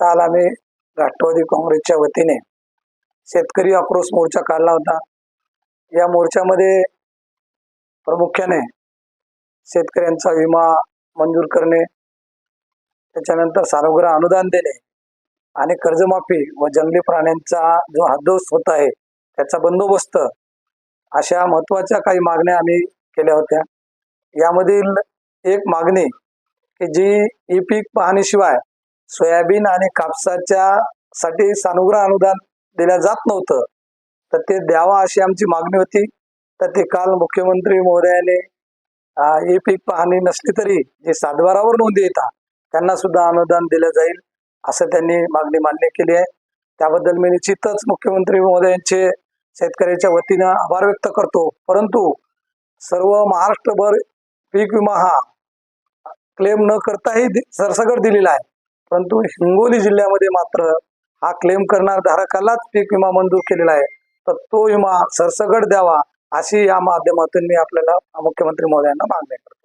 काल आम्ही राष्ट्रवादी काँग्रेसच्या वतीने शेतकरी आक्रोश मोर्चा काढला होता. या मोर्चामध्ये प्रामुख्याने शेतकऱ्यांचा विमा मंजूर करणे त्याच्यानंतर सारोग्र अनुदान देणे आणि कर्जमाफी व जंगली प्राण्यांचा जो हद्दोस्त होत आहे त्याचा बंदोबस्त अशा महत्त्वाच्या काही मागण्या आम्ही केल्या होत्या. यामधील एक मागणी की जी ई पीक पाहणीशिवाय सोयाबीन आणि कापसाच्या साठी सानुग्रह अनुदान दिल्या जात नव्हतं. तर ते द्यावा अशी आमची मागणी होती. तर ते काल मुख्यमंत्री महोदयाने हे पीक पाहणी नसली तरी जे सातबारावर नोंदी येतात त्यांना सुद्धा अनुदान दिलं जाईल असं त्यांनी मागणी मान्य केली आहे. त्याबद्दल मी निश्चितच मुख्यमंत्री महोदयांचे शेतकऱ्याच्या वतीनं आभार व्यक्त करतो. परंतु सर्व महाराष्ट्रभर पीक विमा हा क्लेम न करताही दि- दिलेला आहे. परंतु हिंगोली जिल्ह्यामध्ये मात्र हा क्लेम करणार धारकालाच पीक विमा मंजूर केलेला आहे. तर तो विमा सरसगट द्यावा अशी या माध्यमातून मी आपल्याला मुख्यमंत्री महोदयांना मागणी करतो.